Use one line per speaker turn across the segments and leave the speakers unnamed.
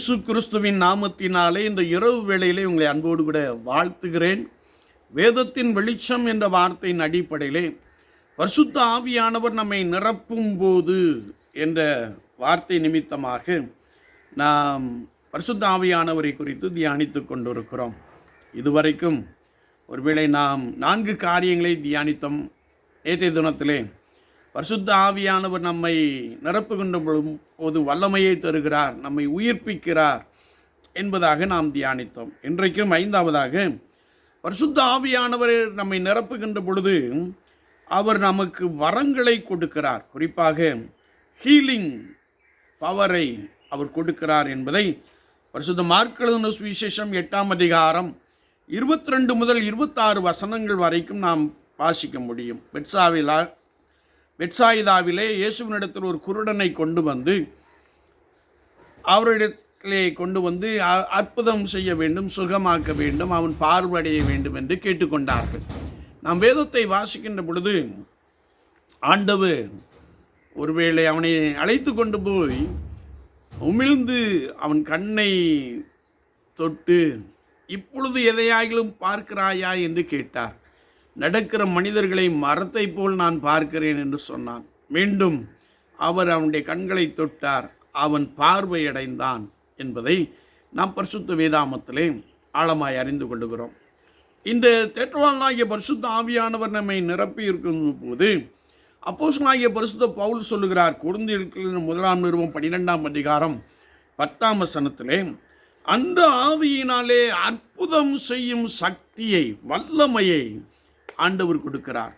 இயேசு கிறிஸ்துவின் நாமத்தினாலே இந்த இரவு வேளையிலே உங்களை அன்போடு கூட வாழ்த்துகிறேன். வேதத்தின் வெளிச்சம் என்ற வார்த்தையின் அடிப்படையிலே பரிசுத்த ஆவியானவர் நம்மை நிரப்பும் போது என்ற வார்த்தை நிமித்தமாக நாம் பரிசுத்த ஆவியானவரை குறித்து தியானித்து கொண்டிருக்கிறோம். இதுவரைக்கும் ஒருவேளை நாம் நான்கு காரியங்களை தியானித்தோம். நேற்றைய தினத்திலே பரிசுத்த ஆவியானவர் நம்மை நிரப்புகின்ற போது வல்லமையை தருகிறார் நம்மை உயிர்ப்பிக்கிறார் என்பதாக நாம் தியானித்தோம். இன்றைக்கும் ஐந்தாவதாக பரிசுத்த ஆவியானவர் நம்மை நிரப்புகின்ற பொழுது அவர் நமக்கு வரங்களை கொடுக்கிறார். குறிப்பாக ஹீலிங் பவரை அவர் கொடுக்கிறார் என்பதை பரிசுத்த மார்க்கெழுதின சுவிசேஷம் எட்டாம் அதிகாரம் இருபத்தி ரெண்டு முதல் இருபத்தாறு வசனங்கள் வரைக்கும் நாம் வாசிக்க முடியும். பெட்சாவிலா பெட்சாயிதாவிலே இயேசுவினிடத்தில் ஒரு குருடனை கொண்டு வந்து அவரிடத்திலே கொண்டு வந்து அ- அற்புதம் செய்ய வேண்டும் சுகமாக்க வேண்டும் அவன் பார்வையடைய வேண்டும் என்று கேட்டுக்கொண்டார்கள். நாம் வேதத்தை வாசிக்கின்ற பொழுது ஆண்டவர் ஒருவேளை அவனை அழைத்து கொண்டு போய் உமிழ்ந்து அவன் கண்ணை தொட்டு இப்பொழுது எதையாயிலும் பார்க்கிறாயா? என்று கேட்டார். நடக்கிற மனிதர்களை மரத்தை போல் நான் பார்க்கிறேன் என்று சொன்னான். மீண்டும் அவர் அவனுடைய கண்களை தொட்டார். அவன் பார்வையடைந்தான் என்பதை நாம் பரிசுத்த வேதாமத்திலே ஆழமாய் அறிந்து கொள்ளுகிறோம். இந்த தேற்றவாளனாகிய பரிசுத்த ஆவியானவர் நம்மை நிரப்பி இருக்கும் போது அப்போசனாகிய பரிசுத்த பவுல் சொல்லுகிறார் குருந்திருக்கிற முதலாம் நிறுவம் பன்னிரெண்டாம் அதிகாரம் பத்தாம் வசனத்திலே அந்த ஆவியினாலே அற்புதம் செய்யும் சக்தியை வல்லமையை ஆண்டவர் கொடுக்கிறார்.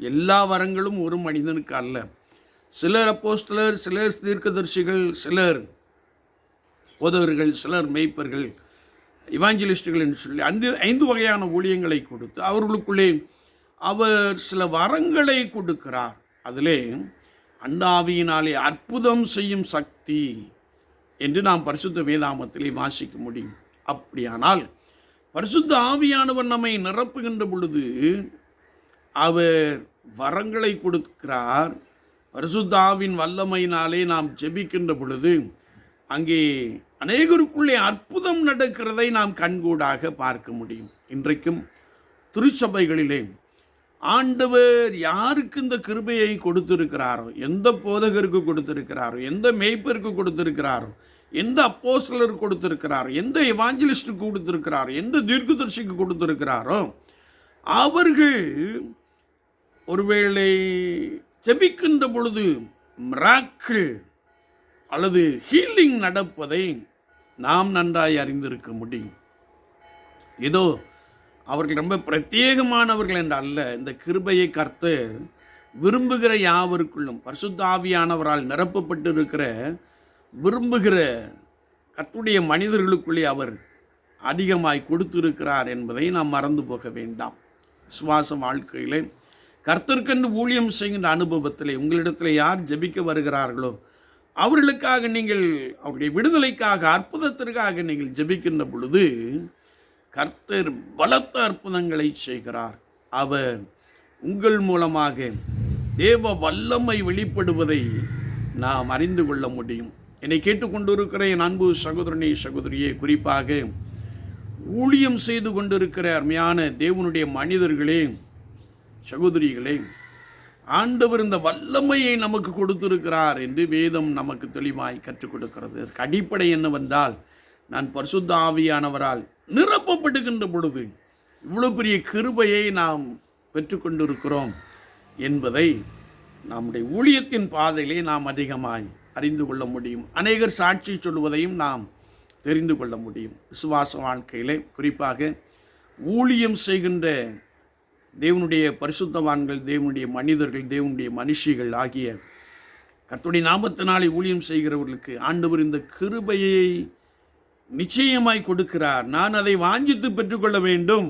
எல்லா வரங்களும் ஒரு மனிதனுக்கு அல்ல. சிலர் அப்போஸ்தலர் சிலர் தீர்க்கதரிசிகள் சிலர் உதவர்கள் சிலர் மெய்ப்பர்கள் இவாஞ்சலிஸ்டுகள் என்று சொல்லி அந்த ஐந்து வகையான ஊழியங்களை கொடுத்து அவர்களுக்குள்ளே அவர் சில வரங்களை கொடுக்கிறார். அதிலே அண்டாவியினாலே அற்புதம் செய்யும் சக்தி என்று நாம் பரிசுத்த வேதாமத்திலே வாசிக்க முடியும். அப்படியானால் பரிசுத்த ஆவியானவர் நம்மை நிரப்புகின்ற பொழுது அவர் வரங்களை கொடுக்கிறார். பரிசுத்தாவின் வல்லமையினாலே நாம் ஜெபிக்கின்ற பொழுது அங்கே அநேகருக்குள்ளே அற்புதம் நடக்கிறதை நாம் கண்கூடாக பார்க்க முடியும். இன்றைக்கும் திருச்சபைகளிலே ஆண்டவர் யாருக்கு இந்த கிருபையை கொடுத்திருக்கிறாரோ எந்த போதகருக்கு கொடுத்திருக்கிறாரோ எந்த மேய்ப்பருக்கு கொடுத்திருக்கிறாரோ எந்த அப்போஸ்தலருக்கு கொடுத்திருக்கிறாரோ எந்த எவாஞ்சலிஸ்டுக்கு கொடுத்திருக்கிறாரோ எந்த தீர்க்கதரிசிக்கு கொடுத்திருக்கிறாரோ அவர்கள் ஒருவேளை ஜெபிக்கின்ற பொழுது மிராக்கிள் அல்லது ஹீலிங் நடப்பதை நாம் நன்றாய் அறிந்திருக்க முடியும். இதோ அவர்கள் ரொம்ப பிரத்யேகமானவர்கள் என்று அல்ல இந்த கிருபையை கர்த்து விரும்புகிற யாவருக்குள்ளும் பரிசுத்தாவியானவரால் நிரப்பப்பட்டு நிரப்பப்பட்டிருக்கிற விரும்புகிற கத்துடைய மனிதர்களுக்குள்ளே அவர் அதிகமாய் கொடுத்திருக்கிறார் என்பதை நாம் மறந்து போக வேண்டாம். விசுவாச வாழ்க்கையிலே கர்த்தருக்கென்று ஊழியம் செய்கின்ற அனுபவத்திலே உங்களிடத்தில் யார் ஜெபிக்க வருகிறார்களோ அவர்களுக்காக நீங்கள் அவருடைய விடுதலைக்காக அற்புதத்திற்காக நீங்கள் ஜெபிக்கின்ற பொழுது கர்த்தர் பலத்த அற்புதங்களை செய்கிறார். அவர் உங்கள் மூலமாக தேவ வல்லமை வெளிப்படுவதை நாம் அறிந்து கொள்ள முடியும். என்னை கேட்டுக்கொண்டிருக்கிற என் அன்பு சகோதரனே சகோதரியே குறிப்பாக ஊழியம் செய்து கொண்டிருக்கிற அருமையான தேவனுடைய மனிதர்களே சகோதரிகளே ஆண்டவர் இந்த வல்லமையை நமக்கு கொடுத்திருக்கிறார் என்று வேதம் நமக்கு தெளிவாய் கற்றுக் கொடுக்கிறது. அடிப்படை என்னவென்றால் நான் பரிசுத்த ஆவியானவரால் நிரப்பப்படுகின்ற பொழுது இவ்வளோ பெரிய கிருபையை நாம் பெற்றுக்கொண்டிருக்கிறோம் என்பதை நம்முடைய ஊழியத்தின் பாதையிலே நாம் அதிகமாய் அறிந்து கொள்ள முடியும். அநேகர் சாட்சி சொல்வதையும் நாம் தெரிந்து கொள்ள முடியும். விசுவாச வாழ்க்கையிலே குறிப்பாக ஊழியம் செய்கின்ற தேவனுடைய பரிசுத்தவான்கள் தேவனுடைய மனிதர்கள் தேவனுடைய மனுஷிகள் ஆகிய கர்த்தருடைய நாமத்தினாலே ஊழியம் செய்கிறவர்களுக்கு ஆண்டவர் இந்த கிருபையை நிச்சயமாய் கொடுக்கிறார். நான் அதை வாஞ்சித்து பெற்றுக்கொள்ள வேண்டும்.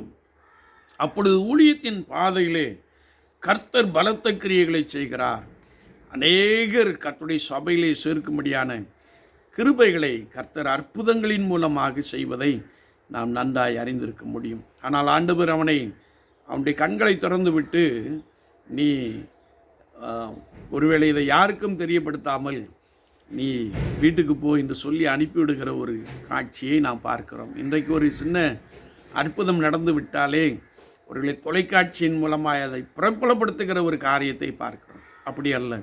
அப்பொழுது ஊழியத்தின் பாதையிலே கர்த்தர் பலத்த கிரியைகளை செய்கிறார். அநேகர் கர்த்தருடைய சபையிலே சேர்க்கும்படியான கிருபைகளை கர்த்தர் அற்புதங்களின் மூலமாக செய்வதை நாம் நன்றாய் அறிந்திருக்க முடியும். ஆனால் ஆண்டவர் அவனை அவனுடைய கண்களை திறந்து விட்டு நீ ஒருவேளை இதை யாருக்கும் தெரியப்படுத்தாமல் நீ வீட்டுக்கு போ என்று சொல்லி அனுப்பிவிடுகிற ஒரு காட்சியை நாம் பார்க்கிறோம். இன்றைக்கு ஒரு சின்ன அற்புதம் நடந்து விட்டாலே ஒருவேளை தொலைக்காட்சியின் மூலமாக அதை பிரபலப்படுத்துகிற ஒரு காரியத்தை பார்க்கிறோம். அப்படி அல்ல.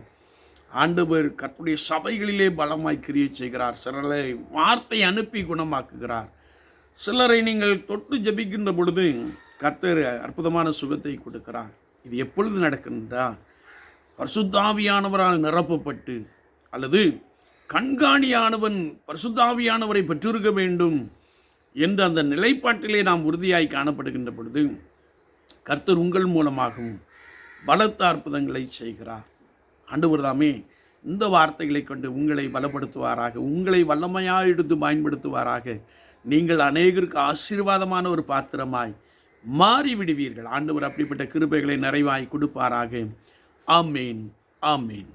ஆண்டவர் கத்துடைய சபைகளிலே பலமாய் கிரியை செய்கிறார். சிலரை வார்த்தை அனுப்பி குணமாக்குகிறார். சிலரை நீங்கள் தொட்டு ஜெபிக்கின்ற பொழுது கர்த்தர் அற்புதமான சுகத்தை கொடுக்கிறார். இது எப்பொழுது நடக்கின்றா பரிசுத்தாவியானவரால் நிரப்பப்பட்டு அல்லது கண்காணியானவன் பரிசுத்தாவியானவரை பெற்றிருக்க வேண்டும் என்ற அந்த நிலைப்பாட்டிலே நாம் உறுதியாய் காணப்படுகின்ற பொழுது கர்த்தர் உங்கள் மூலமாகவும் பலத்த அற்புதங்களை செய்கிறார். ஆண்டவர் தாமே இந்த வார்த்தைகளை கொண்டு உங்களை பலப்படுத்துவாராக உங்களை வல்லமையாக எடுத்து பயன்படுத்துவாராக. நீங்கள் அநேகருக்கு ஆசீர்வாதமான ஒரு பாத்திரமாய் மாறிவிடுவீர்கள். ஆண்டவர் அப்படிப்பட்ட கிருபைகளை நிறைவாய் கொடுப்பாராக. ஆமேன். ஆமேன்.